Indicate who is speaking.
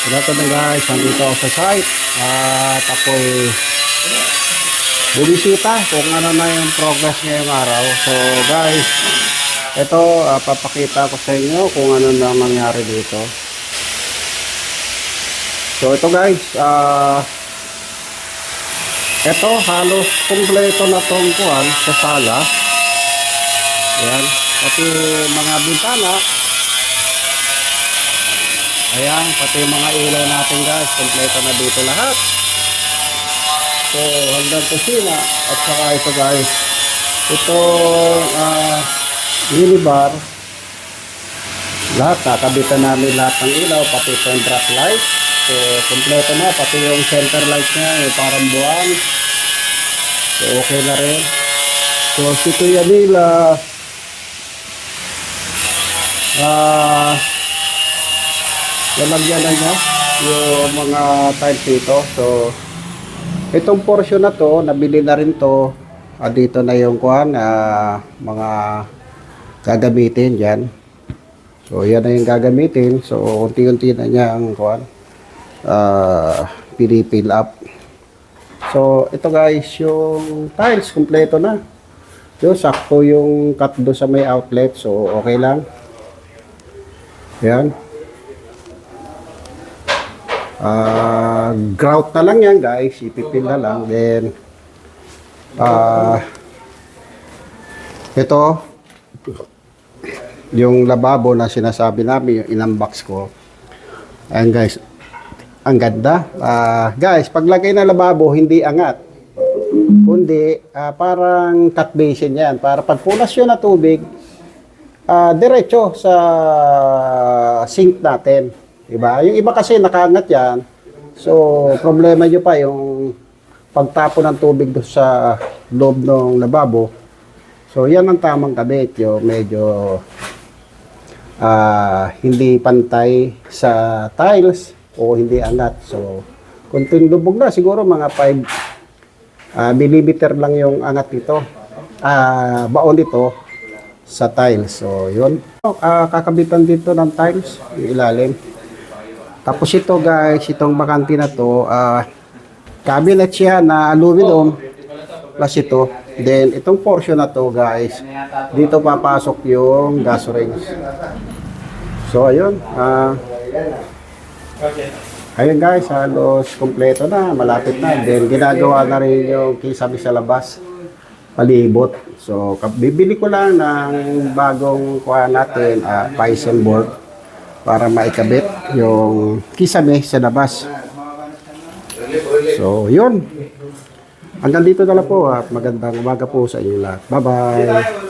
Speaker 1: Ito na guys, nandito ako sa site. At ako'y bumisita kung ano na yung progress ngayong araw. So guys, ito ah, papakita ko sa inyo kung ano na nangyari dito. So ito guys, ah ito halos kumpleto na tong kuhan sa sala. Ayan, pati mga bintana, Ayan, pati mga ilaw natin guys, kompleto na dito lahat. So, hanggang kusina, at saka ito guys, ito uh, minibar, lahat, nakabitan namin lahat ng ilaw, pati itong drop light. So, kompleto na, pati yung center light niya, yung parang buwan. So, okay na rin. So, si Kuya Nila, ah, lalagyan na niya yung mga tiles dito. So, itong portion na to, nabili na rin to. Ah, dito na yung kuhan, ah, mga gagamitin dyan. So, yan na yung gagamitin. So, unti-unti na niya ang kuhan, ah, pinipill up. So, ito guys, yung tiles, kompleto na. Yung sakto yung cut do sa may outlet. So, okay lang. Yan. Ah, grout na lang yan guys, ipipil na lang. Then, ah, ito, yung lababo na sinasabi namin, yung inunbox ko. Ayan guys, ang ganda. Ah, guys, paglagay ng lababo, hindi angat. Kundi, ah, parang cut basin yan. Para pag punas yun na tubig, ah, diretso sa sink natin. Diba? Yung iba kasi nakaangat yan. So, problema nyo pa yung pagtapo ng tubig doon sa loob ng lababo. So, yan ang tamang kabit. Yung medyo ah, hindi pantay sa tiles o hindi angat. So, kunting lubog na. Siguro mga 5 ah, millimeter lang yung angat nito. Ah, baon dito sa tiles. So, yun. Ah, kakabitan dito ng tiles, yung ilalim. Tapos ito guys, itong bakante na to, ah cabinet siya na aluminum plus ito. Then itong portion na to guys, dito papasok yung gas rings. So ayun, ah ayun guys, halos kompleto na, malapit na. Then ginagawa na rin yung kisame sa labas, palibot. So bibili ko lang ng bagong kuha natin, ah Python board para maikabit yung kisame sa labas. So, yun. Hanggang dito na lang po at magandang umaga po sa inyo lahat. Bye-bye.